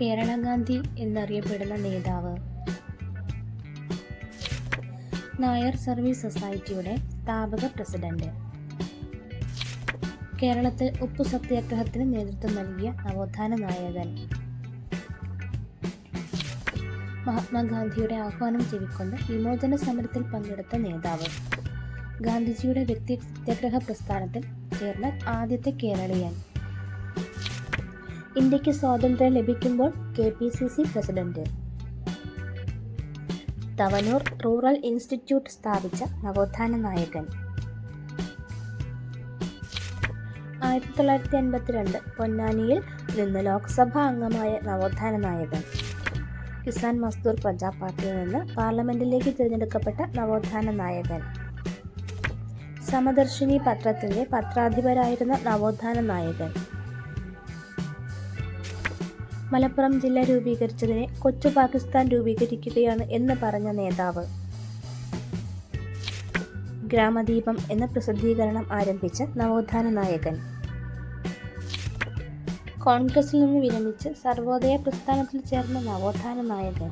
കേരള ഗാന്ധി എന്നറിയപ്പെടുന്ന നേതാവ്. നായർ സർവീസ് സൊസൈറ്റിയുടെ സ്ഥാപക പ്രസിഡന്റ്. കേരളത്തിൽ ഉപ്പു സത്യാഗ്രഹത്തിന് നേതൃത്വം നൽകിയ നവോത്ഥാന നായകൻ. മഹാത്മാഗാന്ധിയുടെ ആഹ്വാനം ചെവിക്കൊണ്ട് വിമോചന സമരത്തിൽ പങ്കെടുത്ത നേതാവ്. ഗാന്ധിജിയുടെ വ്യക്തി സത്യാഗ്രഹ പ്രസ്ഥാനത്തിൽ ചേർന്ന ആദ്യത്തെ കേരളീയൻ. ഇന്ത്യയ്ക്ക് സ്വാതന്ത്ര്യം ലഭിക്കുമ്പോൾ K P C C president. Thavanur rural institute സ്ഥാപിച്ച നവോത്ഥാന നായകൻ. ആയിരത്തി തൊള്ളായിരത്തി എൺപത്തിരണ്ട് പൊന്നാനിയിൽ നിന്ന് ലോക്സഭാ അംഗമായ നവോത്ഥാന നായകൻ. കിസാൻ മസ്ദൂർ പ്രജാ പാർട്ടിയിൽ നിന്ന് പാർലമെന്റിലേക്ക് തിരഞ്ഞെടുക്കപ്പെട്ട നവോത്ഥാന നായകൻ. സമദർശിനി പത്രത്തിന്റെ പത്രാധിപരായിരുന്ന നവോത്ഥാന നായകൻ. മലപ്പുറം ജില്ല രൂപീകരിച്ചതിനെ കൊച്ചു പാകിസ്ഥാൻ രൂപീകരിക്കുകയാണ് എന്ന് പറഞ്ഞ നേതാവ്. ഗ്രാമദീപം എന്ന പ്രസിദ്ധീകരണം ആരംഭിച്ച നവോത്ഥാന നായകൻ. കോൺഗ്രസിൽ നിന്ന് വിരമിച്ച് സർവോദയ പ്രസ്ഥാനത്തിൽ ചേർന്ന നവോത്ഥാന നായകൻ.